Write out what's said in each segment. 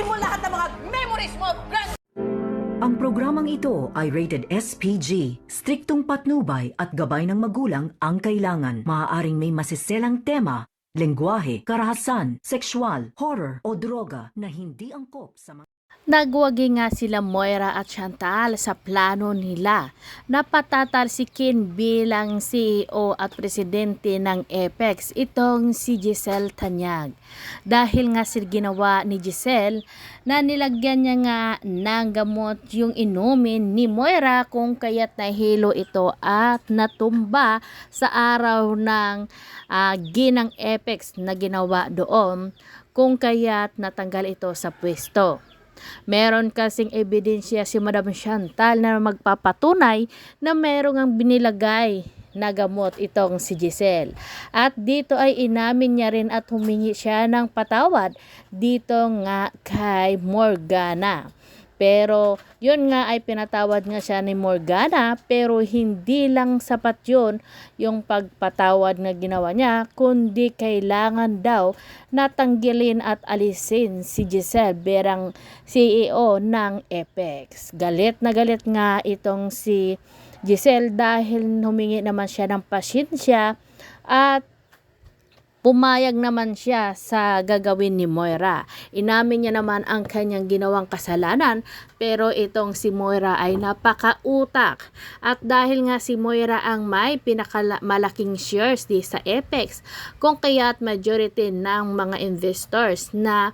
Pulutin mo lahat ng mga memories mo. Grand Ang programang ito ay rated SPG. Striktong patnubay at gabay ng magulang ang kailangan. Maaaring may masiselang tema, lengguwahe, karahasan, sexual, horror o droga na hindi angkop sa mga Nagwagi nga sila Moira at Chantal sa plano nila na patatalsikin bilang CEO at presidente ng Apex itong si Giselle Tanyag. Dahil nga sir ginawa ni Giselle na nilagyan niya nga ng gamot yung inumin ni Moira kung kaya't nahilo ito at natumba sa araw ng ah, ginang Apex na ginawa doon kung kaya't natanggal ito sa pwesto. Meron kasing ebidensya si Madam Chantal na magpapatunay na merong ang binilagay na gamot itong si Giselle. At dito ay inamin niya rin at humingi siya ng patawad dito nga kay Morgana. Pero yun nga ay pinatawad nga siya ni Morgana pero hindi lang sapat yun yung pagpatawad na ginawa niya kundi kailangan daw natanggalin at alisin si Giselle berang CEO ng Apex. Galit na galit nga itong si Giselle dahil humingi naman siya ng pasyensya at Pumayag naman siya sa gagawin ni Moira. Inamin niya naman ang kanyang ginawang kasalanan pero itong si Moira ay napakautak. At dahil nga si Moira ang may pinakamalaking shares di sa Apex, kung kaya't majority ng mga investors na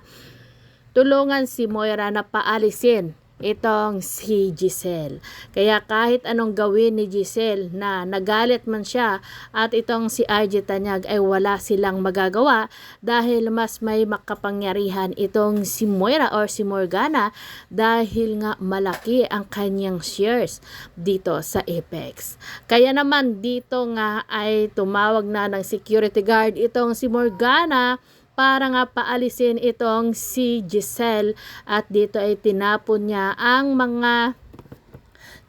tulungan si Moira na paalisin itong si Giselle. Kaya kahit anong gawin ni Giselle na nagalit man siya at itong si RJ Tanyag ay wala silang magagawa dahil mas may makapangyarihan itong si Moira or si Morgana dahil nga malaki ang kanyang shares dito sa Apex. Kaya naman dito nga ay tumawag na ng security guard itong si Morgana para nga paalisin itong si Giselle at dito ay tinapon niya ang mga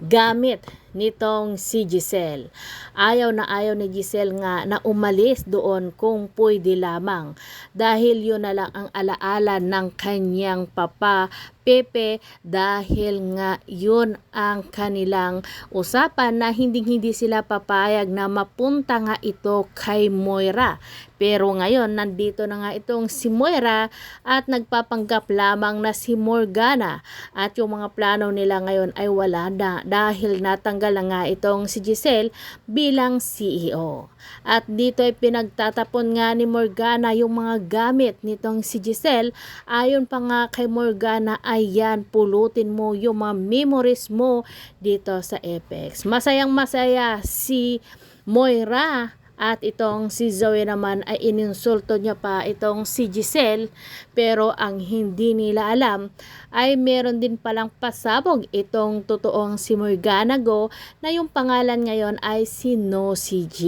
gamit nitong si Giselle. Ayaw na ayaw ni Giselle nga na umalis doon kung pwede lamang dahil yun na lang ang alaala ng kanyang papa Pepe dahil nga yun ang kanilang usapan na hindi hindi sila papayag na mapunta nga ito kay Moira. Pero ngayon nandito na nga itong si Moira at nagpapanggap lamang na si Morgana at yung mga plano nila ngayon ay wala na dahil natanggal na nga itong si Giselle bilang CEO. At dito ay pinagtatapon nga ni Morgana yung mga gamit nitong si Giselle ayon pa nga kay Morgana ay yan pulutin mo yung mga memories mo dito sa Apex. Masayang masaya si Moira at itong si Zoe naman ay ininsulto niya pa itong si Giselle pero ang hindi nila alam ay meron din palang pasabog itong totoong si Morgana Go na yung pangalan ngayon ay si No si G.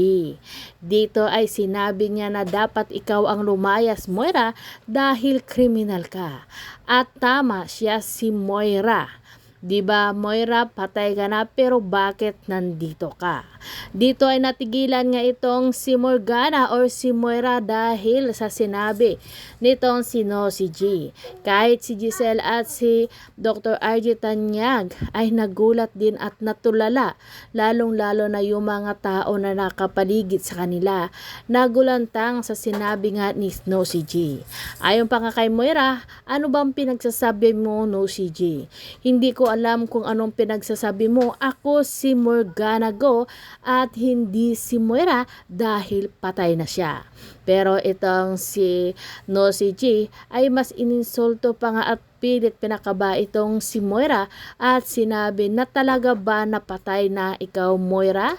Dito ay sinabi niya na dapat ikaw ang lumayas Moira dahil kriminal ka. At tama siya si Moira. 'Di ba, Moira, patay ka na pero bakit nandito ka? Dito ay natigilan nga itong si Morgana or si Moira dahil sa sinabi nitong si No si G. Kahit si Giselle at si Dr. RJ Tanyag ay nagulat din at natulala, lalong-lalo na yung mga tao na nakapaligid sa kanila. Nagulantang sa sinabi nga ni No si G. Ayon pa nga kay Moira, ano bang pinagsasabi mo No si G? Hindi ko alam kung anong pinagsasabi mo. Ako si Morgana Go at hindi si Moira dahil patay na siya. Pero itong si No si G ay mas ininsulto pa nga at pilit pinakaba itong si Moira at sinabi na talaga ba napatay na ikaw Moira?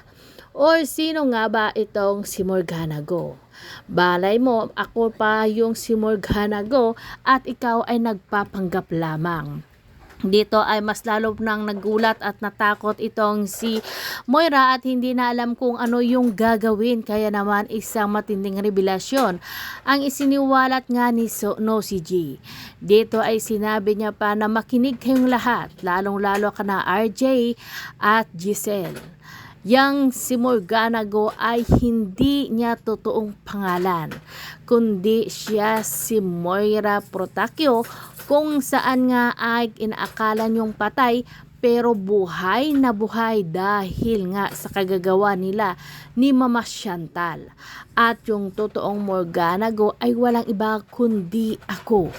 Or sino nga ba itong si Morgana Go? Balay mo, ako pa yung si Morgana Go at ikaw ay nagpapanggap lamang. Dito ay mas lalo nang nagulat at natakot itong si Moira at hindi na alam kung ano yung gagawin kaya naman isang matinding revelasyon ang isiniwalat nga ni so, No si G. Dito ay sinabi niya pa na makinig kayong lahat lalong lalo ka na RJ at Giselle. yang si Morgana Go ay hindi niya totoong pangalan, kundi siya si Moira Protacchio kung saan nga ay inaakala niyong patay pero buhay na buhay dahil nga sa kagagawa nila ni Mama Chantal. At yung totoong Morgana Go ay walang iba kundi ako.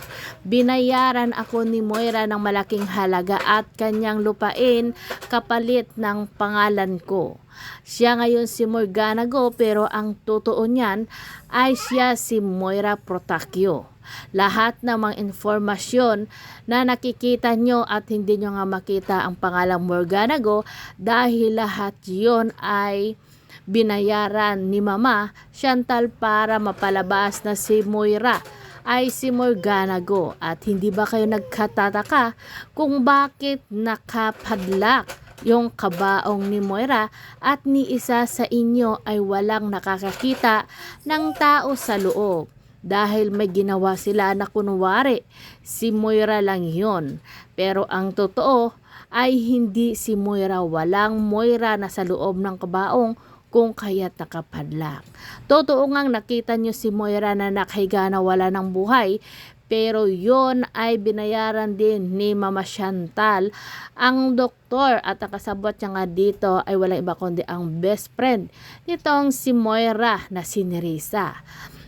Binayaran ako ni Moira ng malaking halaga at kanyang lupain kapalit ng pangalan ko. Siya ngayon si Morgana Go pero ang totoo niyan ay siya si Moira Protacchio. Lahat ng mga informasyon na nakikita nyo at hindi nyo nga makita ang pangalang Morgana Go dahil lahat yon ay binayaran ni Mama Chantal para mapalabas na si Moira ay si Morgana Go. At hindi ba kayo nagkatataka kung bakit nakapadlak yung kabaong ni Moira at ni isa sa inyo ay walang nakakakita ng tao sa loob dahil may ginawa sila na kunwari si Moira lang yon. Pero ang totoo ay hindi si Moira, walang Moira na sa loob ng kabaong kung kaya't nakapadlak. Totoo ngang nakita nyo si Moira na nakahiga na wala ng buhay, pero yon ay binayaran din ni Mama Chantal. Ang doktor at ang kasabot niya nga dito ay wala iba kundi ang best friend nitong si Moira na si Nerissa.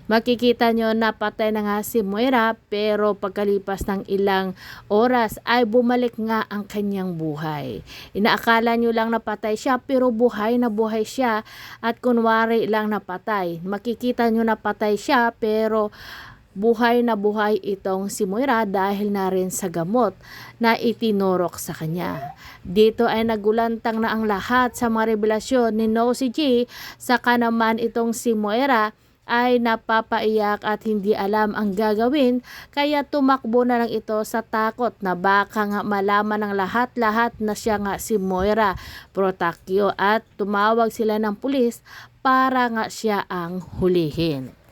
Makikita nyo na patay na nga si Moira pero pagkalipas ng ilang oras ay bumalik nga ang kanyang buhay. Inaakala nyo lang napatay siya pero buhay na buhay siya at kunwari lang napatay. Makikita nyo na patay siya pero buhay na buhay itong si Moira dahil na rin sa gamot na itinurok sa kanya. Dito ay nagulantang na ang lahat sa mga revelasyon ni Nosy G saka naman itong si Moira ay napapaiyak at hindi alam ang gagawin kaya tumakbo na lang ito sa takot na baka nga malaman ng lahat-lahat na siya nga si Moira Protacchio at tumawag sila ng pulis para nga siya ang hulihin.